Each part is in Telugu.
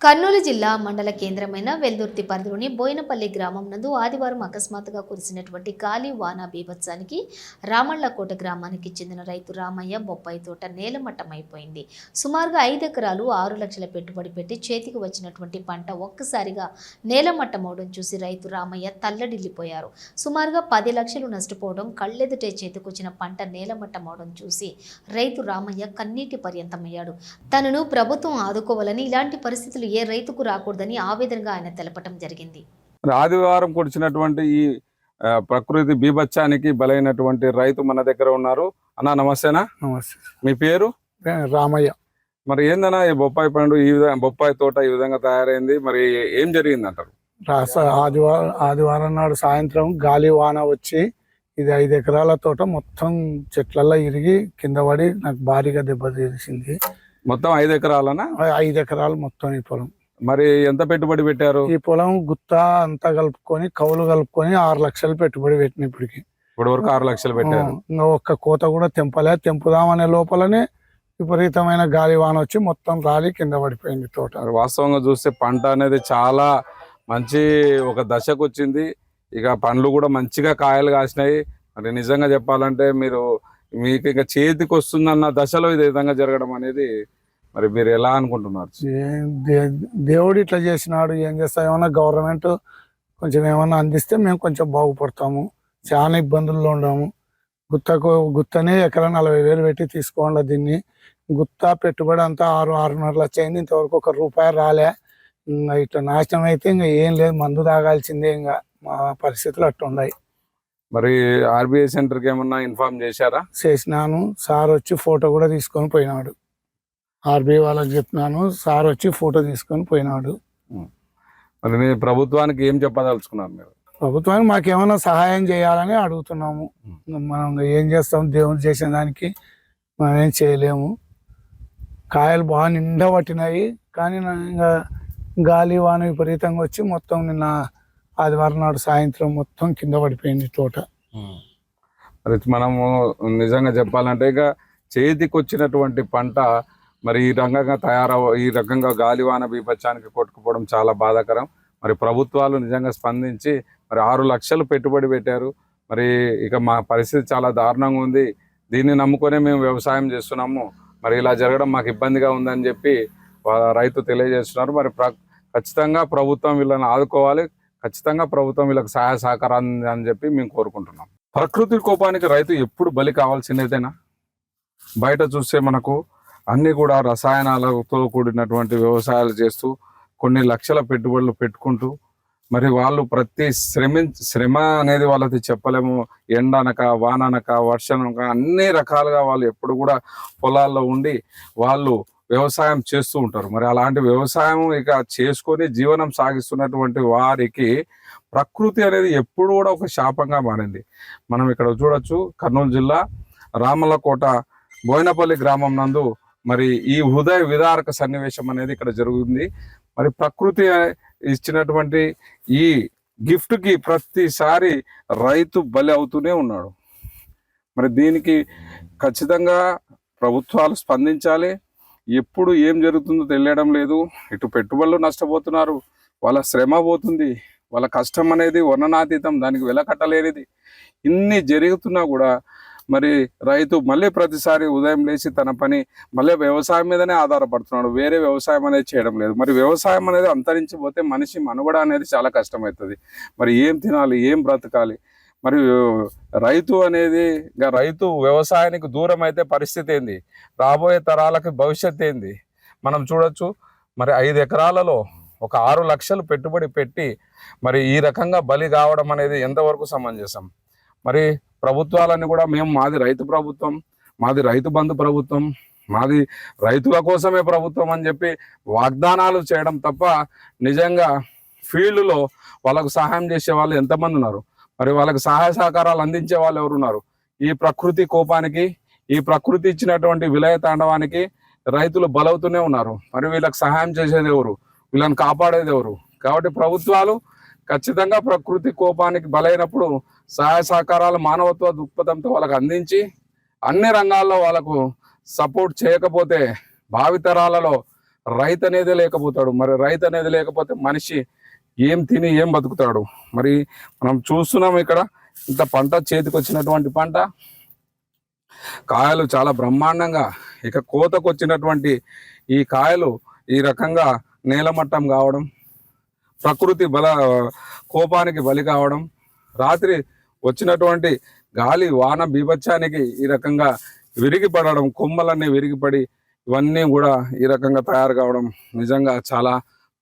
కర్నూలు జిల్లా మండల కేంద్రమైన వెల్దుర్తి పరిధిలోని బోయినపల్లి గ్రామం నందు ఆదివారం అకస్మాత్తుగా కురిసినటువంటి గాలి వాన బీభత్సానికి రామళ్ళకోట గ్రామానికి చెందిన రైతు రామయ్య బొప్పాయి తోట నేలమట్టమైపోయింది. సుమారుగా ఐదు ఎకరాలు ఆరు లక్షల పెట్టుబడి పెట్టి చేతికి వచ్చినటువంటి పంట ఒక్కసారిగా నేలమట్టమవడం చూసి రైతు రామయ్య తల్లడిల్లిపోయారు. సుమారుగా పది లక్షలు నష్టపోవడం కళ్ళెదుటే చేతికొచ్చిన పంట నేలమట్టమవడం చూసి రైతు రామయ్య కన్నీటి పర్యంతమయ్యాడు. తనను ప్రభుత్వం ఆదుకోవాలని ఇలాంటి పరిస్థితులు ఏ రైతుకు రాకూడదని ఆవేదనగా ఆయన తెలపటం జరిగింది. ఆదివారం కుడిచినటువంటి ఈ ప్రకృతి బీభత్సానికి బలైనటువంటి రైతు మన దగ్గర ఉన్నారు. అన్న నమస్తేనా? నమస్తే. మీ పేరు? రామయ్య. మరి ఏందన్నా ఈ బొప్పాయి పండు ఈ విధంగా బొప్పాయి తోట ఈ విధంగా తయారైంది. మరి ఏం జరిగింది అంటారు ఆదివారం ఆదివారం నాడు సాయంత్రం గాలి వాన వచ్చి ఇది ఐదు ఎకరాల తోట మొత్తం చెట్లల్లో ఇరిగి కింద పడి నాకు భారీగా దెబ్బ తీసింది. మొత్తం ఐదు ఎకరాలనా? ఐదు ఎకరాలు మొత్తం ఈ పొలం. మరి ఎంత పెట్టుబడి పెట్టారు? ఈ పొలం గుత్త అంతా కలుపుకొని కౌలు కలుపుకొని ఆరు లక్షలు పెట్టుబడి పెట్టిన ఇప్పటికి. ఇప్పటి వరకు ఆరు లక్షలు పెట్టారు. ఇంకా ఒక్క కోత కూడా తెంపలే. తెంపుదామనే లోపలనే విపరీతమైన గాలి వాన వచ్చి మొత్తం రాలి కింద పడిపోయింది తోట. వాస్తవంగా చూస్తే పంట అనేది చాలా మంచి ఒక దశకు వచ్చింది ఇక పండ్లు కూడా మంచిగా కాయలు కాసినాయి. మరి నిజంగా చెప్పాలంటే మీరు మీకు ఇంకా చేతికి వస్తుందన్న దశలో ఇది విధంగా జరగడం అనేది మరి మీరు ఎలా అనుకుంటున్నారు? దేవుడు ఇట్లా చేసినాడు ఏం చేస్తా ఏమన్నా గవర్నమెంట్ కొంచెం ఏమన్నా అందిస్తే మేము కొంచెం బాగుపడతాము. చాలా ఇబ్బందుల్లో ఉన్నాము. గుత్తకు గుత్తనే ఎకరా నలభై వేలు పెట్టి తీసుకోండి దీన్ని. గుత్త పెట్టుబడి అంతా ఆరు ఆరున్నర లక్ష ఇంతవరకు ఒక రూపాయి రాలే. ఇట్లా నాశనం అయితే ఇంకా ఏం లేదు. మందు తాగాల్సిందే ఇంకా. మా పరిస్థితులు అట్టున్నాయి మరి ఆర్బీఐ సెంటర్కి ఏమన్నా ఇన్ఫార్మ్ చేశారా? చేసినాను. సార్ వచ్చి ఫోటో కూడా తీసుకొని పోయినాడు. ఆర్బీఐ వాళ్ళకి చెప్పినాను సార్ వచ్చి ఫోటో తీసుకొని పోయినాడు. మరి మీ ప్రభుత్వానికి ఏం చెప్పదలుచుకున్నారు మీరు? ప్రభుత్వానికి మాకేమైనా సహాయం చేయాలని అడుగుతున్నాము. మనం ఏం చేస్తాం? దేవుడు చేసిన దానికి మనం ఏం చేయలేము. కాయలు బాగా నిండా పట్టినాయి. కానీ ఇంకా గాలి వాన విపరీతంగా వచ్చి మొత్తం నిన్న ఆదివారం నాడు సాయంత్రం మొత్తం కింద పడిపోయింది తోట. మరి మనము నిజంగా చెప్పాలంటే ఇక చేతికి వచ్చినటువంటి పంట మరి ఈ రంగంగా తయారవ ఈ రకంగా గాలివాన బీభత్సానికి కొట్టుకుపోవడం చాలా బాధాకరం. మరి ప్రభుత్వాలు నిజంగా స్పందించి మరి ఆరు లక్షలు పెట్టుబడి పెట్టారు. మరి ఇక మా పరిస్థితి చాలా దారుణంగా ఉంది. దీన్ని నమ్ముకొనే మేము వ్యవసాయం చేస్తున్నాము. మరి ఇలా జరగడం మాకు ఇబ్బందిగా ఉందని చెప్పి రైతు తెలియజేస్తున్నారు. మరి ప్ర ఖచ్చితంగా ప్రభుత్వం వీళ్ళని ఆదుకోవాలి. ఖచ్చితంగా ప్రభుత్వం వీళ్ళకి సహాయ సహకారాన్ని అని చెప్పి మేము కోరుకుంటున్నాం. ప్రకృతి కోపానికి రైతు ఎప్పుడు బలి కావాల్సిందేనా బయట చూస్తే మనకు అన్ని కూడా రసాయనాలతో కూడినటువంటి వ్యవసాయాలు చేస్తూ కొన్ని లక్షల పెట్టుబడులు పెట్టుకుంటూ మరి వాళ్ళు ప్రతి శ్రమి శ్రమ అనేది వాళ్ళది చెప్పలేము. ఎండ అనక వాన అనక వర్షం అనక అన్ని రకాలుగా వాళ్ళు ఎప్పుడు కూడా పొలాల్లో ఉండి వాళ్ళు వ్యవసాయం చేస్తూ ఉంటారు. మరి అలాంటి వ్యవసాయం ఇక చేసుకొని జీవనం సాగిస్తున్నటువంటి వారికి ప్రకృతి అనేది ఎప్పుడు కూడా ఒక శాపంగా మారింది. మనం ఇక్కడ చూడొచ్చు కర్నూలు జిల్లా రామలకోట బోయినపల్లి గ్రామం నందు మరి ఈ హృదయ విదారక సన్నివేశం అనేది ఇక్కడ జరుగుతుంది. మరి ప్రకృతి ఇచ్చినటువంటి ఈ గిఫ్ట్కి ప్రతిసారి రైతు బలి అవుతూనే ఉన్నాడు. మరి దీనికి ఖచ్చితంగా ప్రభుత్వాలు స్పందించాలి. ఎప్పుడు ఏం జరుగుతుందో తెలియడం లేదు. ఇటు పెట్టుబడులు నష్టపోతున్నారు. వాళ్ళ శ్రమ పోతుంది. వాళ్ళ కష్టం అనేది వర్ణనాతీతం. దానికి వెలకట్టలేనిది. ఇన్ని జరుగుతున్నా కూడా మరి రైతు మళ్ళీ ప్రతిసారి ఉదయం లేచి తన పని మళ్ళీ వ్యవసాయం మీదనే ఆధారపడుతున్నాడు. వేరే వ్యవసాయం అనేది చేయడం లేదు. మరి వ్యవసాయం అనేది అంతరించిపోతే మనిషి మనుగడ అనేది చాలా కష్టమవుతుంది. మరి ఏం తినాలి? ఏం బ్రతకాలి? మరి రైతు అనేది ఇంకా రైతు వ్యవసాయానికి దూరం అయితే పరిస్థితి ఏంది? రాబోయే తరాలకు భవిష్యత్ ఏంది? మనం చూడొచ్చు. మరి ఐదు ఎకరాలలో ఒక ఆరు లక్షలు పెట్టుబడి పెట్టి మరి ఈ రకంగా బలి కావడం అనేది ఎంతవరకు సమంజసం? మరి ప్రభుత్వాలన్నీ కూడా మేము మాది రైతు ప్రభుత్వం మాది రైతు బంధు ప్రభుత్వం మాది రైతుల కోసమే ప్రభుత్వం అని చెప్పి వాగ్దానాలు చేయడం తప్ప నిజంగా ఫీల్డ్లో వాళ్ళకు సహాయం చేసే వాళ్ళు ఎంతమంది ఉన్నారు? మరి వాళ్ళకి సహాయ సహకారాలు అందించే వాళ్ళు ఎవరున్నారు? ఈ ప్రకృతి కోపానికి ఈ ప్రకృతి ఇచ్చినటువంటి విలయ తాండవానికి రైతులు బలవుతూనే ఉన్నారు. మరి వీళ్ళకి సహాయం చేసేది ఎవరు? వీళ్ళని కాపాడేది ఎవరు? కాబట్టి ప్రభుత్వాలు ఖచ్చితంగా ప్రకృతి కోపానికి బలైనప్పుడు సహాయ సహకారాలు మానవత్వ దృక్పథంతో వాళ్ళకి అందించి అన్ని రంగాల్లో వాళ్ళకు సపోర్ట్ చేయకపోతే భావితరాలలో రైతు అనేది లేకపోతాడు. మరి రైతు అనేది లేకపోతే మనిషి ఏం తిని ఏం బతుకుతాడు? మరి మనం చూస్తున్నాం ఇక్కడ ఇంత పంట చేతికి వచ్చినటువంటి పంట. కాయలు చాలా బ్రహ్మాండంగా ఇక కోతకు వచ్చినటువంటి ఈ కాయలు ఈ రకంగా నేలమట్టం కావడం ప్రకృతి బల కోపానికి బలి కావడం రాత్రి వచ్చినటువంటి గాలి వాన బీభత్యానికి ఈ రకంగా విరిగి పడడం కొమ్మలన్నీ విరిగిపడి ఇవన్నీ కూడా ఈ రకంగా తయారు కావడం నిజంగా చాలా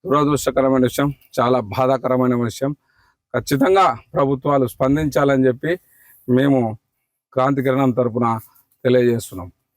దురదృష్టకరమైన విషయం చాలా బాధాకరమైన విషయం. ఖచ్చితంగా ప్రభుత్వాలు స్పందించాలని చెప్పి మేము క్రాంతి కిరణం తరపున తెలియజేస్తున్నాం.